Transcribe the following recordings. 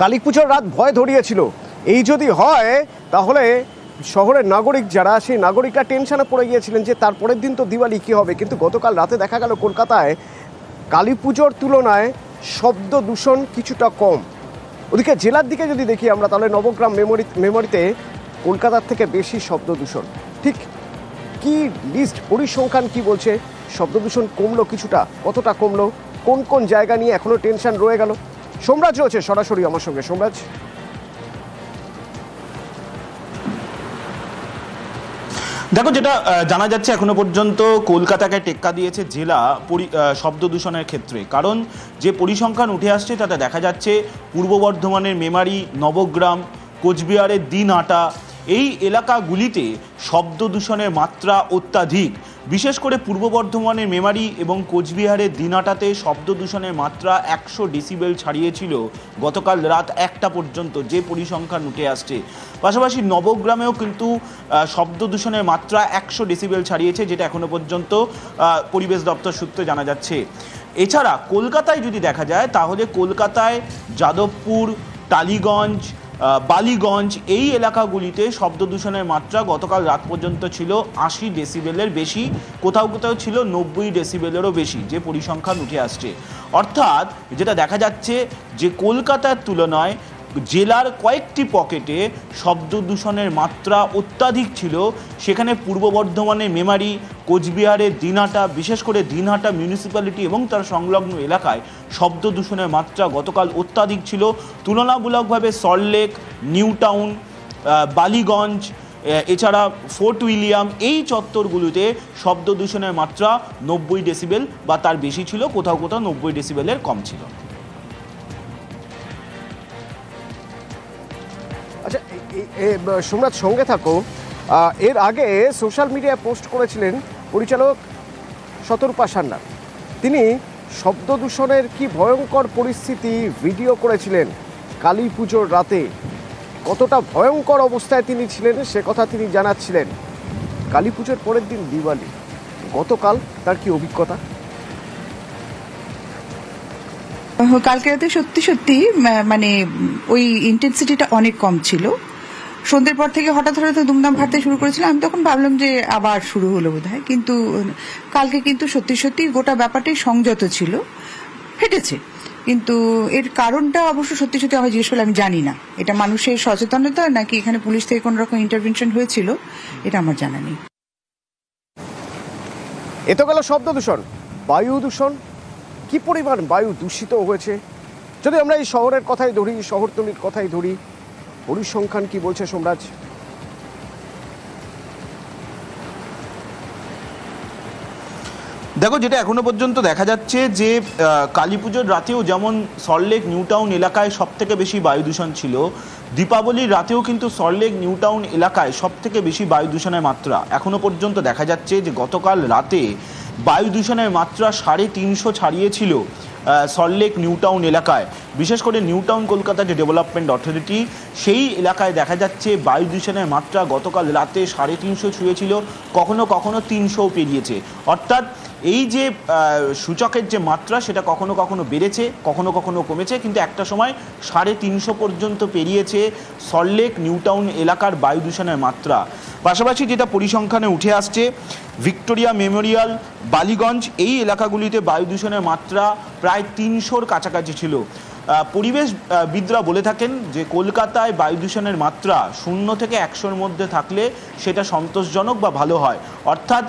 কালী পুজোর রাত ভয় ধরিয়েছিল। এই যদি হয়, তাহলে শহরের নাগরিক যারা, সেই নাগরিকরা টেনশনে পড়ে গিয়েছিলেন যে তারপরের দিন তো দিওয়ালি, কী হবে? কিন্তু গতকাল রাতে দেখা গেল কলকাতায় কালী পুজোর তুলনায় শব্দ দূষণ কিছুটা কম। ওদিকে জেলার দিকে যদি দেখি আমরা, তাহলে নবগ্রাম মেমোরি মেমোরিতে কলকাতার থেকে বেশি শব্দ দূষণ। ঠিক কি লিস্ট পরিসংখ্যান কি বলছে? শব্দ দূষণ কমলো কিছুটা, কতটা কমলো? কোন কোন জায়গা নিয়ে এখনও টেনশন রয়ে গেল? সোমরাজ রয়েছে সরাসরি আমার সঙ্গে। সোমরাজ? দেখো, যেটা জানা যাচ্ছে এখনও পর্যন্ত কলকাতাকে টেক্কা দিয়েছে জেলা শব্দ দূষণের ক্ষেত্রে। কারণ যে পরিসংখ্যান উঠে আসছে, তাতে দেখা যাচ্ছে পূর্ব বর্ধমানের মেমারি, নবগ্রাম, কোচবিহারের দিন দিনহাটা এই এলাকাগুলিতে শব্দ দূষণের মাত্রা অত্যাধিক। বিশেষ করে পূর্ব বর্ধমানের মেমারি এবং কোচবিহারের দিনাটাতে শব্দ দূষণের মাত্রা একশো ডিসিবেল ছাড়িয়েছিল। গতকাল রাত একটা পর্যন্ত যে পরিসংখ্যান উঠে আসছে। পাশাপাশি নবগ্রামেও কিন্তু শব্দ দূষণের মাত্রা একশো ডিসিবেল ছাড়িয়েছে, যেটা এখনও পর্যন্ত পরিবেশ দপ্তর সূত্রে জানা যাচ্ছে। এছাড়া কলকাতায় যদি দেখা যায়, তাহলে কলকাতায় যাদবপুর, টালিগঞ্জ বালিগঞ্জ, এই এলাকাগুলিতে শব্দ দূষণের মাত্রা গতকাল রাত পর্যন্ত ছিল আশি ডেসিবেলের বেশি, কোথাও কোথাও ছিল নব্বই ডেসিবেলেরও বেশি, যে পরিসংখ্যান উঠে আসছে। অর্থাৎ যেটা দেখা যাচ্ছে যে কলকাতার তুলনায় জেলার কয়েকটি পকেটে শব্দ দূষণের মাত্রা অত্যাধিক ছিল। সেখানে পূর্ব বর্ধমানে মেমারি, কোচবিহারের দিনহাটা, বিশেষ করে দিনহাটা মিউনিসিপ্যালিটি এবং তার সংলগ্ন এলাকায় শব্দ দূষণের মাত্রা গতকাল অত্যাধিক ছিল। তুলনামূলকভাবে সল্টলেক নিউ টাউন বালিগঞ্জ এছাড়া ফোর্ট উইলিয়াম এই চত্বরগুলোতে শব্দ দূষণের মাত্রা নব্বই ডেসিবেল বা তার বেশি ছিল, কোথাও কোথাও নব্বই ডেসিবেলের কম ছিল। সোমরাজ সঙ্গে থাকো। এর আগে সোশ্যাল মিডিয়ায় পোস্ট করেছিলেন পরিচালক শতরূপা সান্নাল তিনি শব্দ দূষণের কি ভয়ঙ্কর পরিস্থিতি ভিডিও করেছিলেন কালী পুজোর রাতে। কতটা ভয়ঙ্কর অবস্থায় তিনি ছিলেন সে কথা তিনি জানাচ্ছিলেন। কালী পুজোর পরের দিন দিওয়ালি। গতকাল তার কি অভিজ্ঞতা? কালকে রাতে সত্যি সত্যি মানে ওই ইন্টেন্সিটিটা অনেক কম ছিল। সন্ধ্যের পর থেকে হঠাৎ হঠাৎ দুমদাম ফাটতে শুরু করেছিলাম আমি তখন ভাবলাম যে আবার শুরু হলো বোধ কিন্তু কালকে কিন্তু সত্যি সত্যি গোটা ব্যাপারটাই সংযত ছিল। ফেটেছে। কিন্তু এর কারণটা অবশ্য সত্যি সত্যি আমি জিজ্ঞেস করলে আমি জানি না। এটা মানুষের সচেতনতা নাকি এখানে পুলিশ থেকে কোনো রকম ইন্টারভেনশন হয়েছিল, এটা আমার জানা নেই। এত গেল শব্দ দূষণ। বায়ু দূষণ? কি পরিমাণ বায়ু দূষিত হয়েছে? যদি আমরা এই শহরের কথাই ধরি, শহরতলির কথাই ধরি পরিসংখ্যান কি বলছে সোমরাজ? দেখো, যেটা এখনও পর্যন্ত দেখা যাচ্ছে যে কালী পুজোর রাতেও যেমন সল্টলেক নিউ টাউন এলাকায় সব থেকে বেশি বায়ু দূষণ ছিল, দীপাবলির রাতেও কিন্তু সল্টলেক নিউ টাউন এলাকায় সব থেকে বেশি বায়ু দূষণের মাত্রা এখনও পর্যন্ত দেখা যাচ্ছে যে গতকাল রাতে বায়ু দূষণের মাত্রা সাড়ে তিনশো ছাড়িয়েছিল। সল্টলেক নিউ টাউন এলাকায়। বিশেষ করে নিউ টাউন কলকাতা যে ডেভেলপমেন্ট অথরিটি সেই এলাকায় দেখা যাচ্ছে বায়ু দূষণের মাত্রা গতকাল রাতে সাড়ে তিনশো ছুঁয়েছিল, কখনো কখনো তিনশোও পেরিয়েছে। অর্থাৎ এই যে সূচকের যে মাত্রা সেটা কখনো কখনো বেড়েছে কখনো কখনো কমেছে কিন্তু একটা সময় সাড়ে তিনশো পর্যন্ত পেরিয়েছে সল্টলেক নিউ টাউন এলাকার বায়ু দূষণের মাত্রা। পাশাপাশি যেটা পরিসংখ্যানে উঠে আসছে ভিক্টোরিয়া মেমোরিয়াল বালিগঞ্জ এই এলাকাগুলিতে বায়ু দূষণের মাত্রা প্রায় তিনশোর কাছাকাছি ছিল। আহ, পরিবেশ বিদরা বলে থাকেন যে কলকাতায় বায়ু দূষণের মাত্রা শূন্য থেকে একশোর মধ্যে থাকলে সেটা সন্তোষজনক বা ভালো হয়। অর্থাৎ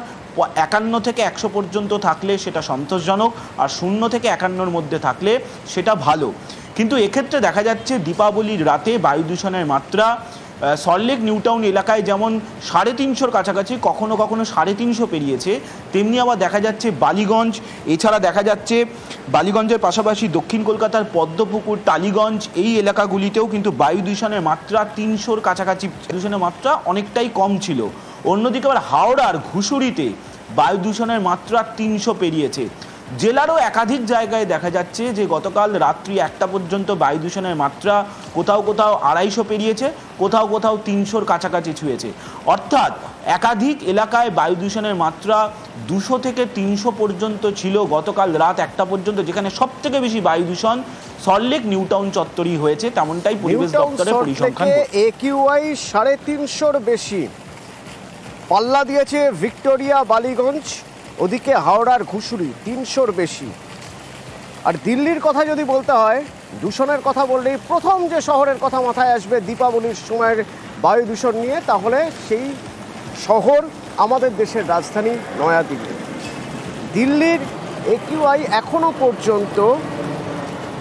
একান্ন থেকে একশো পর্যন্ত থাকলে সেটা সন্তোষজনক, আর শূন্য থেকে একান্নর মধ্যে থাকলে সেটা ভালো। কিন্তু এক্ষেত্রে দেখা যাচ্ছে দীপাবলির রাতে বায়ু দূষণের মাত্রা সল্টলেক নিউটাউন এলাকায় যেমন সাড়ে তিনশোর কাছাকাছি, কখনো কখনো সাড়ে তিনশো পেরিয়েছে, তেমনি আবার দেখা যাচ্ছে বালিগঞ্জ, এছাড়া দেখা যাচ্ছে বালিগঞ্জের পাশাপাশি দক্ষিণ কলকাতার পদ্মপুকুর, টালিগঞ্জ, এই এলাকাগুলিতেও কিন্তু বায়ু দূষণের মাত্রা তিনশোর কাছাকাছি দূষণের মাত্রা অনেকটাই কম ছিল। অন্যদিকে আবার হাওড়ার ঘুষুরিতে বায়ু দূষণের মাত্রা তিনশো পেরিয়েছে। জেলারও একাধিক জায়গায় দেখা যাচ্ছে যে গতকাল রাত্রি একটা পর্যন্ত বায়ু দূষণের মাত্রা কোথাও কোথাও আড়াইশো পেরিয়েছে কোথাও কোথাও তিনশোর কাছাকাছি ছুঁয়েছে। অর্থাৎ একাধিক এলাকায় বায়ু দূষণের মাত্রা দুশো থেকে তিনশো পর্যন্ত ছিল গতকাল রাত একটা পর্যন্ত যেখানে সব থেকে বেশি বায়ু দূষণ সল্টলেক নিউ টাউন চত্বরই হয়েছে তেমনটাই পরিবেশ দপ্তরের পরিসংখ্যান। একিউআই সাড়ে তিনশোর বেশি। পাল্লা দিয়েছে ভিক্টোরিয়া, বালিগঞ্জ, ওদিকে হাওড়ার ঘুষুরি তিনশোর বেশি। আর দিল্লির কথা যদি বলতে হয়, দূষণের কথা বললেই প্রথম যে শহরের কথা মাথায় আসবে দীপাবলির সময়ের বায়ু দূষণ নিয়ে, তাহলে সেই শহর আমাদের দেশের রাজধানী নয়াদিল্লি। দিল্লির একিউআই এখনও পর্যন্ত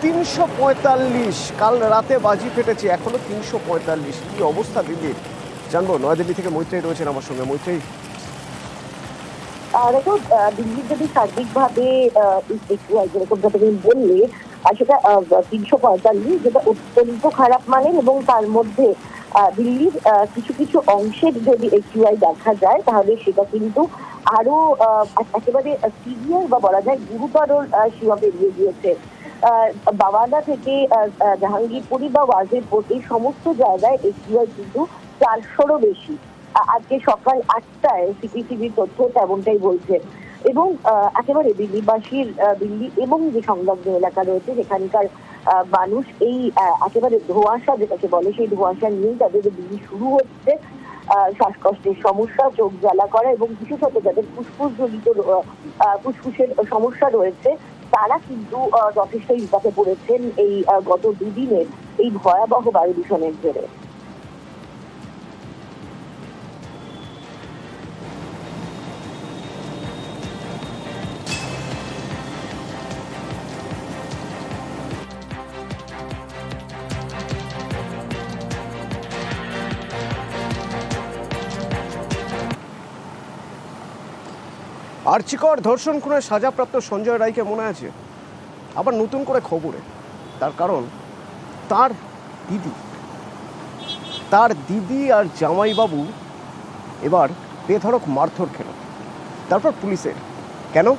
তিনশো পঁয়তাল্লিশ, কাল রাতে বাজি ফেটেছে, এখনও তিনশো পঁয়তাল্লিশ। কি অবস্থা দিল্লির? জানব, নয়াদিল্লি থেকে মৈত্রী রয়েছেন আমার সঙ্গে। মৈত্রী দেখো দিল্লির যদি সার্বিকভাবে বললে সেটা তিনশো পঁয়তাল্লিশ, যেটা অত্যন্ত খারাপ মানের এবং তার মধ্যে দিল্লির কিছু কিছু অংশের যদি দেখা যায়, তাহলে সেটা কিন্তু আরও একেবারে সিভিয়ার বা বলা যায় গুরুতর সীমা পেরিয়ে গিয়েছে। বাওয়ানা থেকে জাহাঙ্গীরপুরি বা ওয়াজিরপুর এই সমস্ত জায়গায় একিউআই কিন্তু চারশোরও বেশি। আজকে সকাল আটটায় সিপিসিবির তথ্য তেমনটাই বলছে। এবং একেবারে দিল্লিবাসীর দিল্লি এবং যে সংলগ্ন এলাকা রয়েছে, সেখানকার মানুষ এই একেবারে ধোঁয়াশা যেটাকে বলে, সেই ধোঁয়াশা নিয়েই তাদের দিল্লি শুরু হচ্ছে শ্বাসকষ্টের সমস্যা, চোখ জ্বালা করা এবং বিশেষত যাদের ফুসফুস জনিত ফুসফুসের সমস্যা রয়েছে, তারা কিন্তু যথেষ্ট বিপাকে পড়েছেন এই গত দুদিনের এই ভয়াবহ বায়ু দূষণের জেরে। আর্চিকর ধর্ষণ খুনের সাজাপ্রাপ্ত সঞ্জয় রায়কে মনে আছে? আবার নতুন করে খবরে। তার কারণ, তার দিদি। তার দিদি আর জামাইবাবু এবার বেধড়ক মারধর খেল তারপর পুলিশের। কেন?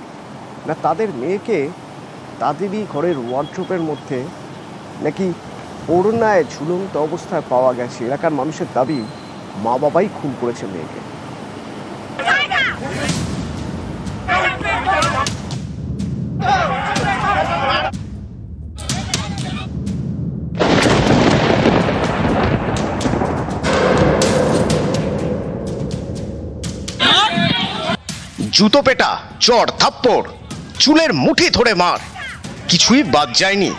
না তাদের মেয়েকে তাদেরই ঘরের ওয়ার্ড্রোপের মধ্যে নাকি ওড়নায় ঝুলন্ত অবস্থায় পাওয়া গেছে। এলাকার মানুষের দাবি মা বাবাই খুন করেছে মেয়েকে। জুতো পেটা, চড়, থাপ্পড়, চুলের মুঠি ধরে মার। কিছুই বাদ যায়নি।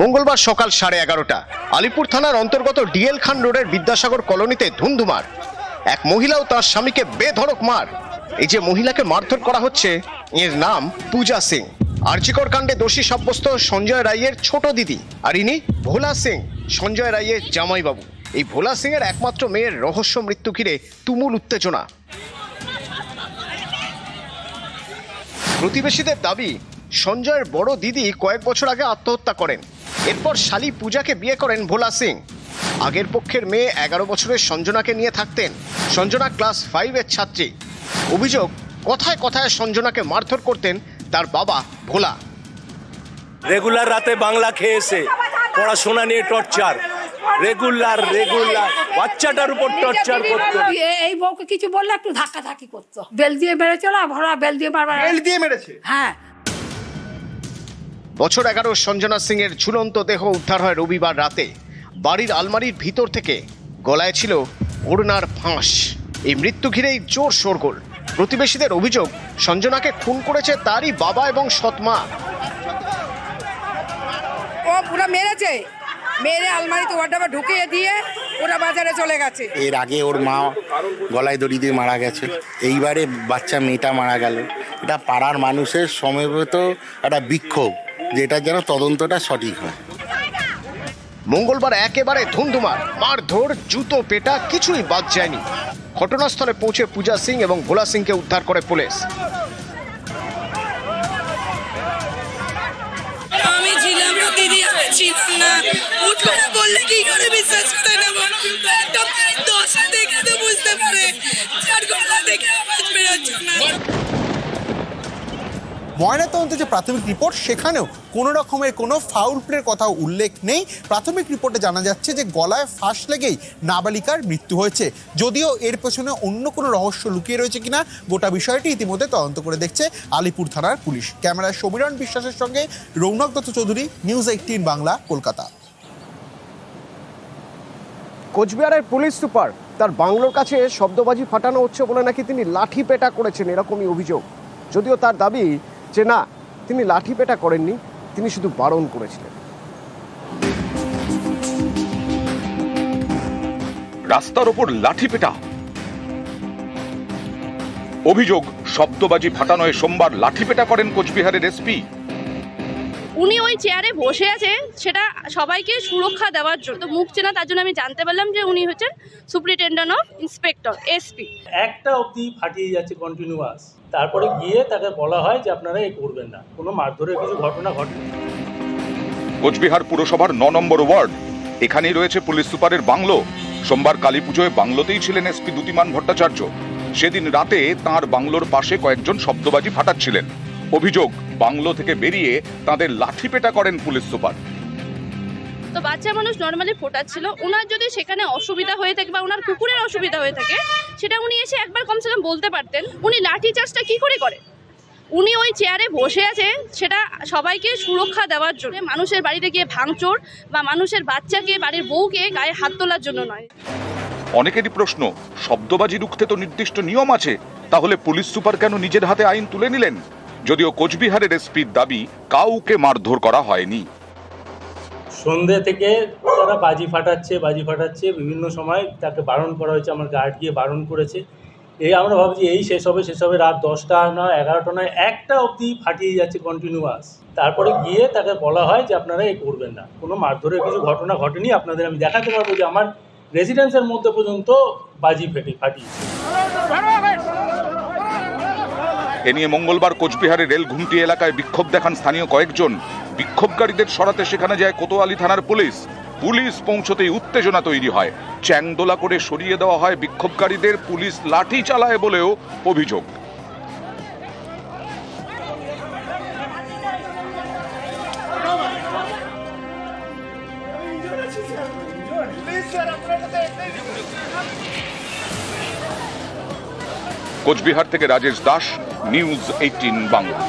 মঙ্গলবার সকাল সাড়ে এগারোটা, আলিপুর থানার অন্তর্গত ডিএল খান রোডের বিদ্যাসাগর কলোনিতে ধুন্ধুমার। এক মহিলা ও তার স্বামীকে বেধড়ক মার। এই যে মহিলাকে মারধর করা হচ্ছে, এর নাম পূজা সিং। আর্চিকর কাণ্ডে দোষী সাব্যস্ত সঞ্জয় রায়ের ছোট দিদি, আর ইনি ভোলা সিং, সঞ্জয় রায়ের জামাইবাবু। এই ভোলা সিং এর একমাত্র মেয়ের রহস্য মৃত্যু ঘিরে তুমুল উত্তেজনা। প্রতিবেশীদের দাবি, সঞ্জয়ের বড় দিদি কয়েক বছর আগে আত্মহত্যা করেন। এরপর শালি পূজাকে বিয়ে করেন ভোলা সিং। আগের পক্ষের মেয়ে এগারো বছরের সঞ্জনাকে নিয়ে থাকতেন। সঞ্জনা ক্লাস ফাইভের ছাত্রী। অভিযোগ, কথায় কথায় সঞ্জনাকে মারধর করতেন তার বাবা ভোলা। রেগুলার রাতে বাংলা খেয়েছে, পড়াশোনা নিয়ে টর্চার। রেগুলার রেগুলার বাচ্চাটার উপর টর্চার করতো। এই বউকে কিছু বললে একটু ধাক্কা ধাক্কি করতো। বেল দিয়ে মেরেছিল ভরা বেল দিয়ে মারবার তেল দিয়ে মেরেছে? হ্যাঁ। বছর এগারো সঞ্জনা সিং এর ঝুলন্ত দেহ উদ্ধার হয় রবিবার রাতে। বাড়ির আলমারির ভিতর থেকে গলায় ছিল ওড়নার ফাঁস। এই মৃত্যু ঘিরেই জোর শোরগোল। প্রতিবেশীদের অভিযোগ সঞ্জনাকে খুন করেছে তারই বাবা এবং সৎমা ও পুরো মেরেছে? মেরে আলমারিতে ওয়ার্ডাবে ঢুকিয়ে দিয়ে ওরা বাজারে চলে গেছে। এর আগে ওর মা গলায় দড়ি দিয়ে মারা গেছে। এইবারে বাচ্চা মেয়েটা মারা গেল। এটা পাড়ার মানুষের সমবেত একটা বিক্ষোভ যেটা যেন তদন্তটা সঠিক হয়। মঙ্গলবার একেবারে ধুমধুমার মারধর জুতো পেটা কিছুই বাদ যায়নি। ঘটনাস্থলে পৌঁছে পূজা সিং এবং ভোলা সিংকে উদ্ধার করে পুলিশ। ছিলাম না করে বললে কি করে বিশ্বাস করে না একটা দশা দেখে তো বুঝতে পারে। চার গলা দেখে আওয়াজ বেরোচ্ছে না। ময়নাতদন্তের যে প্রাথমিক রিপোর্ট, সেখানেও কোনো রকমের কোনো ফাউল প্লের কথা উল্লেখ নেই। প্রাথমিক রিপোর্টে জানা যাচ্ছে যে গলায় ফাঁস লেগেই নাবালিকার মৃত্যু হয়েছে। যদিও এর পেছনে অন্য কোনো রহস্য লুকিয়ে রয়েছে কিনা, গোটা বিষয়টি ইতিমধ্যে তদন্ত করে দেখছে আলিপুর থানার পুলিশ। ক্যামেরায় সমীরণ বিশ্বাসের সঙ্গে রৌনক দত্ত চৌধুরী নিউজ এইটিন বাংলা, কলকাতা। কোচবিহারের পুলিশ সুপার, তার বাংলোর কাছে শব্দবাজি ফাটানো হচ্ছে বলে নাকি তিনি লাঠি পেটা করেছেন, এরকমই অভিযোগ। যদিও তার দাবি যে না তিনি লাঠি পেটা করেননি তিনি শুধু বারণ করেছিলেন। রাস্তার ওপর লাঠি পেটা। অভিযোগ শব্দবাজি ফাটানোয় সোমবার লাঠি পেটা করেন কোচবিহারের এসপি। উনি ওই চেয়ারে বসে আছে সেটা সবাইকে সুরক্ষা দেওয়ার জন্য। তো মুখ চেনা তার জন্য আমি জানতে পারলাম যে উনি হচ্ছেন সুপ্রিটেন্ডেন্ট অফ ইন্সপেক্টর এসপি। একটা অবধি ফাটিয়ে যাচ্ছে কন্টিনিউয়াস তারপরে গিয়ে তাকে বলা হয় যে আপনারা এ করবেন না। কোনো মারধরের কিছু ঘটনা ঘটেনি। কোচবিহার পুরসভার ন নম্বর ওয়ার্ড, এখানেই রয়েছে পুলিশ সুপারের বাংলো। সোমবার কালী পুজোয় বাংলোতেই ছিলেন এসপি দুতিমান ভট্টাচার্য। সেদিন রাতে তার বাংলোর পাশে কয়েকজন শব্দবাজি ফাটাচ্ছিলেন। অভিযোগ, বাংলো থেকে বেরিয়ে তাদের লাঠি পেটা করেন পুলিশ সুপার। তো বাচ্চা মানুষ নর্মালি ফোটাচ্ছিল। ওনার যদি সেখানে অসুবিধা হয়ে থাকে বা ওনার কুকুরের অসুবিধা হয়ে থাকে, সেটা উনি এসে একবার কমসে কম বলতে পারতেন, উনি লাঠি চার্জটা কি করে করে? উনি ওই চেয়ারে বসে আছে, সেটা সবাইকে সুরক্ষা দেওয়ার জন্য, মানুষের বাড়িতে গিয়ে ভাঙচোর বা মানুষের বাচ্চাকে, বাড়ির বউকে গায়ে হাত তোলার জন্য নয়। অনেকেরই প্রশ্ন, শব্দবাজি রুখতে তো নির্দিষ্ট নিয়ম আছে, তাহলে পুলিশ সুপার কেন নিজের হাতে আইন তুলে নিলেন? যদিও কোচবিহারের এসপির দাবি, কাউকে মারধর করা হয়নি। সন্ধ্যে থেকে তারা বাজি ফাটাচ্ছে বাজি ফাটাচ্ছে, বিভিন্ন সময় তাকে বারণ করা হয়েছে, আমার গার্ড গিয়ে বারণ করেছে। এই আমরা ভাবছি এই শেষ হবে শেষ হবে রাত দশটা নয় এগারোটা নয় একটা অবধি ফাটিয়ে যাচ্ছে কন্টিনিউয়াস তারপরে গিয়ে তাকে বলা হয় যে আপনারা এ করবেন না। কোনো মারধরের কিছু ঘটনা ঘটেনি, আপনাদের আমি দেখাতে পারব যে আমার রেসিডেন্সের মধ্যে পর্যন্ত বাজি ফেটে, ফাটিয়েছে। এ নিয়ে মঙ্গলবার কোচবিহারের রেল ঘুমটি এলাকায় বিক্ষোভ দেখান স্থানীয় কয়েকজন। বিক্ষোভকারীদের সরাতে সেখানে যায় কোতোয়ালি থানার পুলিশ। পুলিশ পৌঁছতেই উত্তেজনা তৈরি হয়। চ্যাংদোলা করে সরিয়ে দেওয়া হয় বিক্ষোভকারীদের, পুলিশ লাঠি চালায় বলেও অভিযোগ। কোচবিহার থেকে রাজেশ দাস, নিউজ এইটিন বাংলা।